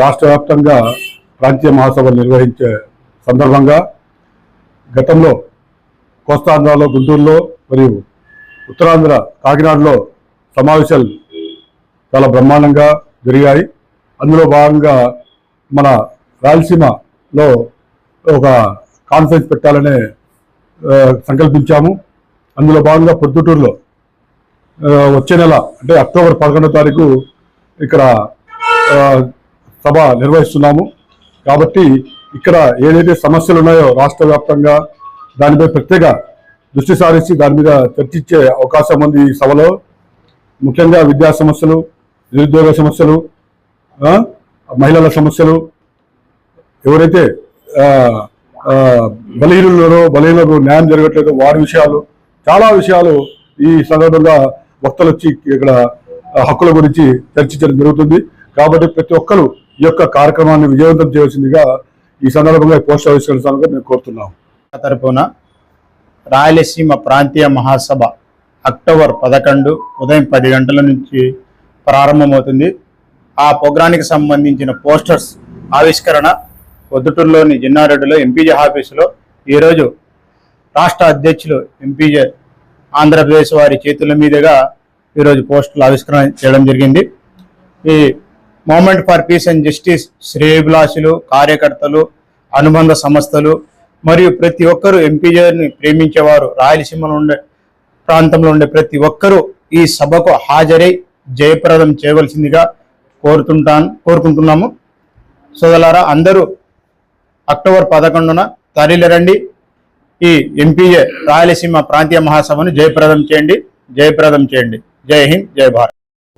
రాష్ట్ర వ్యాప్తంగా ప్రాంతీయ మహాసభలు నిర్వహించే సందర్భంగా గతంలో కోస్తాంధ్రలో గుంటూరులో మరియు ఉత్తరాంధ్ర కాకినాడలో సమావేశాలు చాలా బ్రహ్మాండంగా జరిగాయి. అందులో భాగంగా మన రాయలసీమలో ఒక కాన్ఫరెన్స్ పెట్టాలనే సంకల్పించాము. అందులో భాగంగా పొద్దుటూరులో వచ్చే నెల అంటే అక్టోబర్ పదకొండో తారీఖు ఇక్కడ సభ నిర్వహిస్తున్నాము. కాబట్టి ఇక్కడ ఏదైతే సమస్యలు ఉన్నాయో రాష్ట్ర వ్యాప్తంగా దానిపై ప్రత్యేక దృష్టి సారించి దాని మీద చర్చించే అవకాశం ఉంది ఈ సభలో. ముఖ్యంగా విద్యా సమస్యలు నిరుద్యోగ సమస్యలు మహిళల సమస్యలు ఎవరైతే బలహీనులలో బలహీనలకు న్యాయం జరగట్లేదు వారి విషయాలు చాలా విషయాలు ఈ సందర్భంగా వక్తలు వచ్చి ఇక్కడ హక్కుల గురించి చర్చించడం జరుగుతుంది. కాబట్టి ప్రతి ఒక్కరు ఈ యొక్క కార్యక్రమాన్ని విజయవంతం చేయవలసిందిగా ఈ సందర్భంగా పోస్ట్ పోస్టర్ ఆవిష్కరించాలని మేము కోరుతున్నాం. తరపున రాయలసీమ ప్రాంతీయ మహాసభ అక్టోబర్ పదకొండు ఉదయం పది గంటల నుంచి ప్రారంభమవుతుంది. ఆ ప్రోగ్రానికి సంబంధించిన పోస్టర్స్ ఆవిష్కరణ పొద్దుటూరులోని జిన్నారెడ్డిలో ఎంపీజే ఆఫీసులో ఈరోజు రాష్ట్ర అధ్యక్షులు ఎంపీజే ఆంధ్రప్రదేశ్ వారి చేతుల మీదుగా ఈరోజు పోస్టులు ఆవిష్కరణ చేయడం జరిగింది. ఈ movement for peace and justice శ్రేయభిలాషులు కార్యకర్తలు అనుబంధ సంస్థలు మరియు ప్రతి ఒక్కరూ ఎంపీజేని ప్రేమించేవారు. రాయలసీమలో ఉండే ప్రాంతంలో ఉండే ప్రతి ఒక్కరూ ఈ సభకు హాజరై జయప్రదం చేయవలసిందిగా కోరుతుంటాను కోరుకుంటున్నాము. సోదలారా అందరూ అక్టోబర్ పదకొండున తరలిరండి. ఈ ఎంపీఏ రాయలసీమ ప్రాంతీయ మహాసభను జయప్రదం చేయండి. జయప్రదం చేయండి. జై హింద్ జై భారత్.